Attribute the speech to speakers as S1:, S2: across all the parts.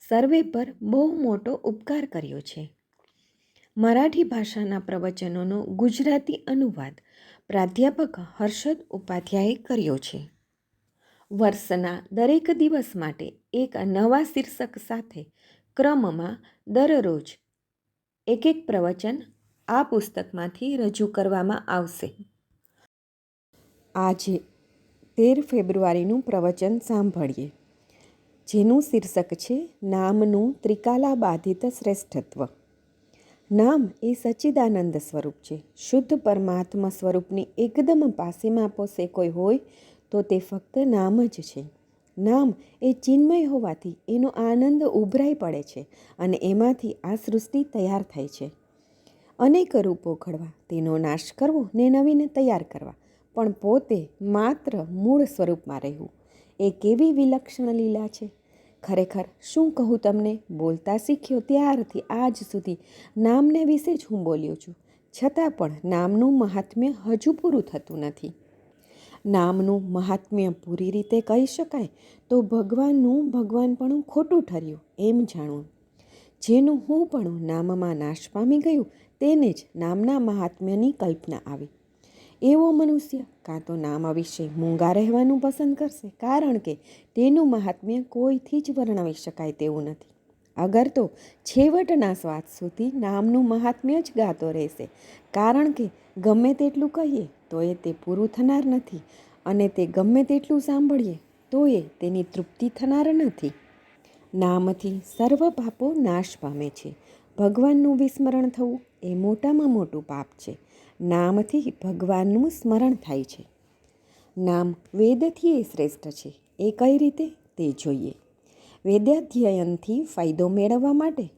S1: સર્વે પર બહુ મોટો ઉપકાર કર્યો છે. મરાઠી ભાષાના પ્રવચનોનો ગુજરાતી અનુવાદ પ્રાધ્યાપક હર્ષદ ઉપાધ્યાયે કર્યો છે. વર્ષના દરેક દિવસ માટે એક નવા શીર્ષક સાથે ક્રમમાં દરરોજ એક એક પ્રવચન આ પુસ્તકમાંથી રજૂ કરવામાં આવશે. આજે તેર ફેબ્રુઆરીનું પ્રવચન સાંભળીએ. જેનું શીર્ષક છે નામનું ત્રિકાલા બાધિત શ્રેષ્ઠત્વ. નામ એ સચ્ચિદાનંદ સ્વરૂપ છે. શુદ્ધ પરમાત્મા સ્વરૂપની એકદમ પાસેમાં પોસે કોઈ હોય તો તે ફક્ત નામ જ છે. નામ એ ચિન્મય હોવાથી એનો આનંદ ઉભરાઈ પડે છે અને એમાંથી આ સૃષ્ટિ તૈયાર થાય છે. અનેક રૂપો ઘડવા, તેનો નાશ કરવો ને નવીને તૈયાર કરવા, પણ પોતે માત્ર મૂળ સ્વરૂપમાં રહેવું. એ કેવી વિલક્ષણ લીલા છે? ખરેખર શું કહું તમને? બોલતા શીખ્યો ત્યારથી આજ સુધી. નામને વિશે જ હું બોલ્યો છું. છતાં પણ નામનું મહાત્મ્ય હજુ પૂરું થતું નથી. નામનું મહાત્મ્ય પૂરી રીતે કહી શકાય તો ભગવાનનું ભગવાનપણું ખોટું ઠર્યું, એમ જાણવું જેનું હું પણ નામમાં નાશ પામી ગયું, તેને જ નામના મહાત્મ્યની કલ્પના આવી. એવો મનુષ્ય કાં તો નામ વિશે મૂંગા રહેવાનું પસંદ કરશે? કારણ કે તેનું મહાત્મ્ય કોઈથી જ વર્ણવી શકાય તેવું નથી. અગર તો છેવટના સ્વાદ સુધી નામનું મહાત્મ્ય જ ગાતો રહેશે. કારણ કે ગમે તેટલું કહીએ તો એ તે પૂરું થનાર નથી. અને તે ગમે તેટલું સાંભળીએ તો એ તેની તૃપ્તિ થનાર નથી. નામથી સર્વ પાપો નાશ પામે છે. ભગવાનનું વિસ્મરણ થવું એ મોટામાં મોટું પાપ છે. નામથી ભગવાનનું સ્મરણ થાય છે. નામ વેદથી એ શ્રેષ્ઠ છે. એ કઈ રીતે? તે જોઈએ. વેદાધ્યયનથી ફાયદો મેળવવા માટે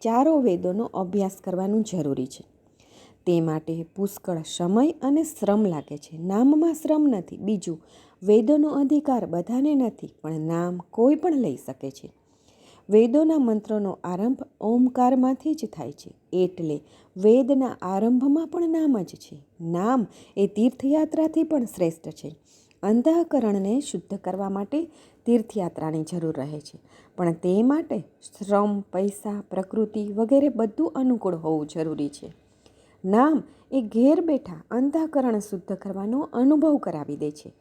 S1: ચારો વેદોનો અભ્યાસ કરવાનું જરૂરી છે. તે માટે પુષ્કળ સમય અને શ્રમ લાગે છે. નામમાં શ્રમ નથી, બીજું વેદોનો અધિકાર બધાને નથી, પણ નામ કોઈ પણ લઈ શકે છે. વેદોના મંત્રોનો આરંભ ઓમકારમાંથી જ થાય છે. એટલે વેદના આરંભમાં પણ નામ જ છે. નામ એ તીર્થયાત્રાથી પણ શ્રેષ્ઠ છે. અંતઃકરણને શુદ્ધ કરવા માટે તીર્થયાત્રાની જરૂર રહે છે. પણ તે માટે શ્રમ, પૈસા, પ્રકૃતિ વગેરે બધું અનુકૂળ હોવું જરૂરી છે. નામ એ ઘેર બેઠા અંતઃકરણ શુદ્ધ કરવાનો અનુભવ કરાવી દે છે.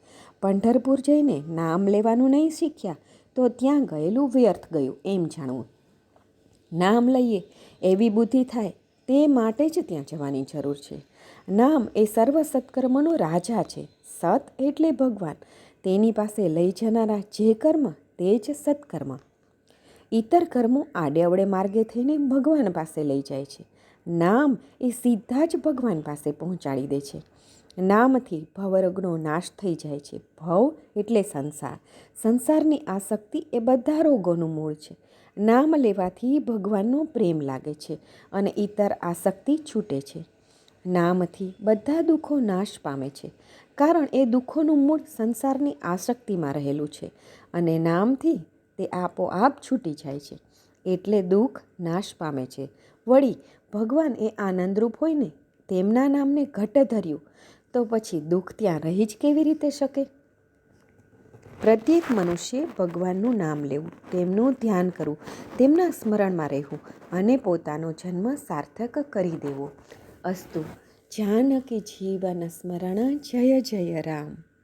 S1: પંઢરપુર જઈને નામ લેવાનું નહીં શીખ્યા તો ત્યાં ગયેલું વ્યર્થ ગયું એમ જાણવું. નામ લઈએ, એવી બુદ્ધિ થાય, તે માટે જ ત્યાં જવાની જરૂર છે. નામ એ સર્વ સત્કર્મનો રાજા છે. સત એટલે ભગવાન. તેની પાસે લઈ જનારા જે કર્મ, તે જ સત્કર્મ. ઇતર કર્મો આડેઅવડે માર્ગે થઈને ભગવાન પાસે લઈ જાય છે. નામ એ સીધા જ ભગવાન પાસે પહોંચાડી દે છે. નામથી ભવરગનો નાશ થઈ જાય છે. ભવ એટલે સંસાર. સંસારની આસક્તિ એ બધા રોગોનું મૂળ છે. નામ લેવાથી ભગવાનનો પ્રેમ લાગે છે અને ઇતર આસક્તિ છૂટે છે. નામથી બધા દુઃખો નાશ પામે છે. કારણ એ દુઃખોનું મૂળ સંસારની આસક્તિમાં રહેલું છે અને નામથી તે આપોઆપ છૂટી જાય છે. એટલે દુઃખ નાશ પામે છે. વળી ભગવાન એ આનંદરૂપ હોય ને, તેમના નામને ઘટ ધર્યું, તો પછી દુઃખ ત્યાં રહી જ કેવી રીતે શકે? પ્રત્યેક મનુષ્ય ભગવાનનું નામ લેવું, તેમનું ધ્યાન કરવું, તેમના સ્મરણમાં રહેવું અને પોતાનો જન્મ સાર્થક કરી દેવો. અસ્તુ, જાનકી જીવન સ્મરણ જય જય રામ.